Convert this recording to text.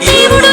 దేవుడు